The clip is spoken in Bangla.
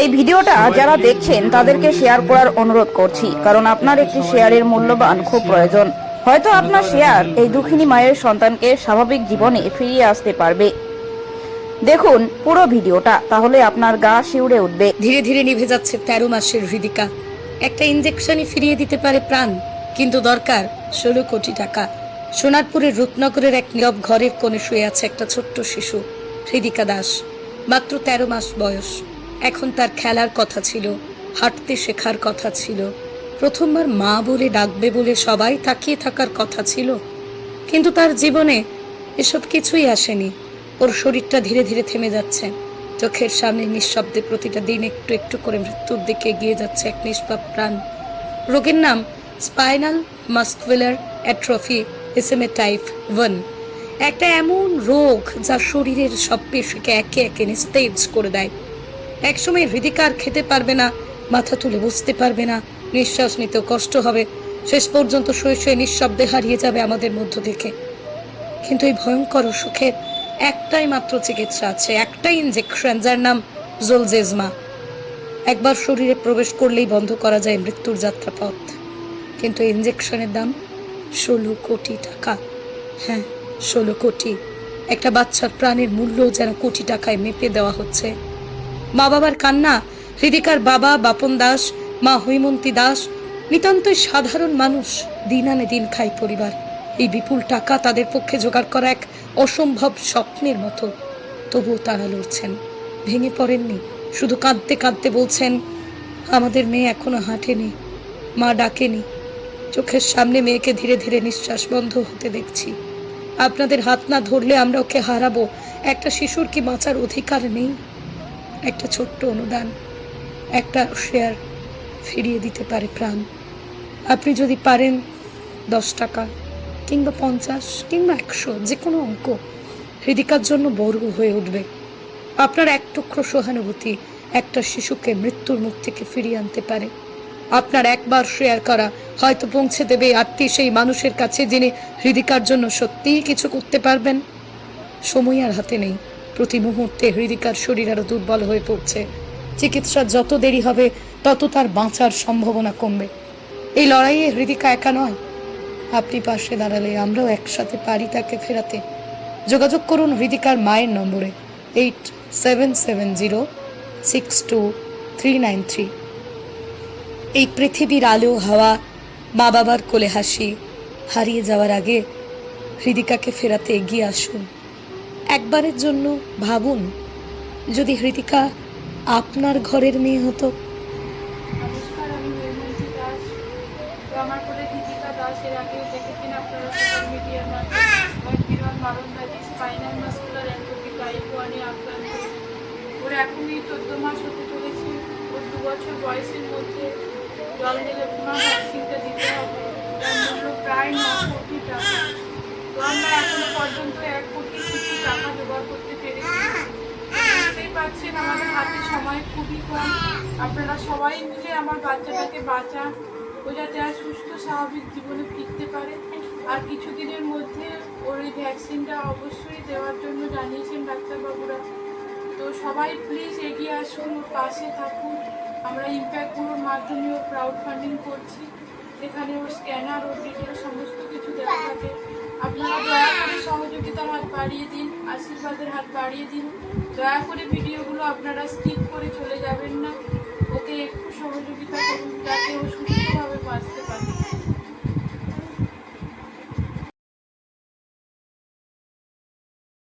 এই ভিডিওটা যারা দেখছেন, তাদেরকে শেয়ার করার অনুরোধ করছি, কারণ আপনার একটি শেয়ারের মূল্যবান খুব প্রয়োজন। হয়তো আপনার শেয়ার এই দুঃখিনী মায়ের সন্তানকে স্বাভাবিক জীবনে ফিরিয়ে আসতে পারবে। দেখুন পুরো ভিডিওটা, তাহলে আপনার গা শিউড়ে উঠবে। ধীরে ধীরে নিভে যাচ্ছে তেরো মাসের হৃদিকা। একটা ইঞ্জেকশনই ফিরিয়ে দিতে পারে প্রাণ, কিন্তু দরকার ষোলো কোটি টাকা। সোনারপুরের রূপনগরের এক নীরব ঘরের কোণে শুয়ে আছে একটা ছোট্ট শিশু, হৃদিকা দাস, মাত্র তেরো মাস বয়স। এখন তার খেলার কথা ছিল, হাঁটতে শেখার কথা ছিল, প্রথমবার মা বলে ডাকবে বলে সবাই তাকিয়ে থাকার কথা ছিল। কিন্তু তার জীবনে এসব কিছুই আসেনি। ওর শরীরটা ধীরে ধীরে থেমে যাচ্ছে। চোখের সামনে নিঃশব্দে প্রতিটা দিন একটু একটু করে মৃত্যুর দিকে এগিয়ে যাচ্ছে এক নিষ্পাপ প্রাণ। রোগের নাম spinal muscular atrophy SMA type one. একটা এমন রোগ যা শরীরের সব পেশিকে একে একে নিস্তেজ করে দেয়। একসময় হৃদিকার খেতে পারবে না, মাথা তুলে বসতে পারবে না। নিঃশ্বাস নিতেও কষ্ট হবে। শেষ পর্যন্ত শুয়ে শুয়ে নিঃশব্দে হারিয়ে যাবে আমাদের মধ্য থেকে। কিন্তু এই ভয়ঙ্কর অসুখের একটাই মাত্র চিকিৎসা আছে, একটাই ইনজেকশন যার নাম জোলজেজমা একবার শরীরে প্রবেশ করলেই বন্ধ করা যায় মৃত্যুর যাত্রাপথ। কিন্তু ইনজেকশনের দাম ষোলো কোটি টাকা। হ্যাঁ ষোলো কোটি। একটা বাচ্চার প্রাণের মূল্য যেন কোটি টাকায় মেপে দেওয়া হচ্ছে। মা বাবার কান্না, হৃদিকার বাবা বাপন দাস, মা হৈমন্তী দাস, নিতান্তই সাধারণ মানুষ দিন আনে দিন খায় পরিবার। এই বিপুল টাকা তাদের পক্ষে জোগাড় করা এক অসম্ভব স্বপ্নের মতো। তবুও তারা লড়ছেন। ভেঙে পড়েননি। শুধু কাঁদতে কাঁদতে বলছেন, আমাদের মেয়ে এখনও হাঁটেনি। মা ডাকেনি। চোখের সামনে মেয়েকে ধীরে ধীরে নিঃশ্বাস বন্ধ হতে দেখছি। আপনাদের হাত না ধরলে আমরা ওকে হারাবো। একটা শিশুর কি বাঁচার অধিকার নেই? একটা ছোট্ট অনুদান, একটা শেয়ার ফিরিয়ে দিতে পারে প্রাণ। আপনি যদি পারেন দশ টাকা কিংবা পঞ্চাশ কিংবা একশো যে কোনো অঙ্ক, হৃদিকার জন্য বড় হয়ে উঠবে। আপনার এক টুকরো সহানুভূতি একটা শিশুকে মৃত্যুর মুখ থেকে ফিরিয়ে আনতে পারে। আপনার একবার শেয়ার করা হয়তো পৌঁছে দেবে আত্মীয় সেই মানুষের কাছে যিনি হৃদিকার জন্য সত্যিই কিছু করতে পারবেন। সময় আর হাতে নেই। প্রতি মুহূর্তে হৃদিকার শরীর আরও দুর্বল হয়ে পড়ছে। চিকিৎসা যত দেরি হবে, তত তার বাঁচার সম্ভাবনা কমবে। এই লড়াইয়ে হৃদিকা একা নয়। আপনি পাশে দাঁড়ালে আমরাও একসাথে পারি তাকে ফেরাতে। যোগাযোগ করুন হৃদিকার মায়ের নম্বরে। Eight seven seven zero six two three nine three. এই পৃথিবীর আলো, হাওয়া মা বাবার কোলে হাসি, হারিয়ে যাওয়ার আগে হৃদিকাকে ফেরাতে এগিয়ে আসুন। একবারের জন্য ভাবুন যদি হৃতিকা আপনার ঘরের মেয়ে হতো। দাস। এর দেখেছেন আপনারা সোশ্যাল মিডিয়ার মাধ্যমে। এখনই চোদ্দ মাস বছর বয়সের মধ্যে দিতে হবে। প্রায় ন কোটি টাকা। তো আমরা এখনও পর্যন্ত জোগাড় করতে পেরেছি। বুঝতেই পারছেন আমাদের হাতে সময় খুবই কম। আপনারা সবাই মিলে আমার বাচ্চাটাকে বাঁচান। ও যাতে আর সুস্থ, স্বাভাবিক জীবনে ফিরতে পারে। আর কিছুদিনের মধ্যে ওর এই ভ্যাকসিনটা অবশ্যই দেওয়ার জন্য জানিয়েছেন ডাক্তারবাবুরা। তো সবাই প্লিজ এগিয়ে আসুন, ওর পাশে থাকুন। আমরা ইম্প্যাক্টগুলোর মাধ্যমে ওর ক্রাউড ফান্ডিং করছি। সেখানে ওর স্ক্যানার ওর ডিটেল সমস্ত কিছু দেওয়া থাকে। আপনারা দয়া করে সহযোগিতার হাত বাড়িয়ে দিন। আশীর্বাদের হাত বাড়িয়ে দিন। দয়া করে ভিডিওগুলো আপনারা স্কিপ করে চলে যাবেন না। ওকে একটু সহযোগিতা করুন, যাতে ও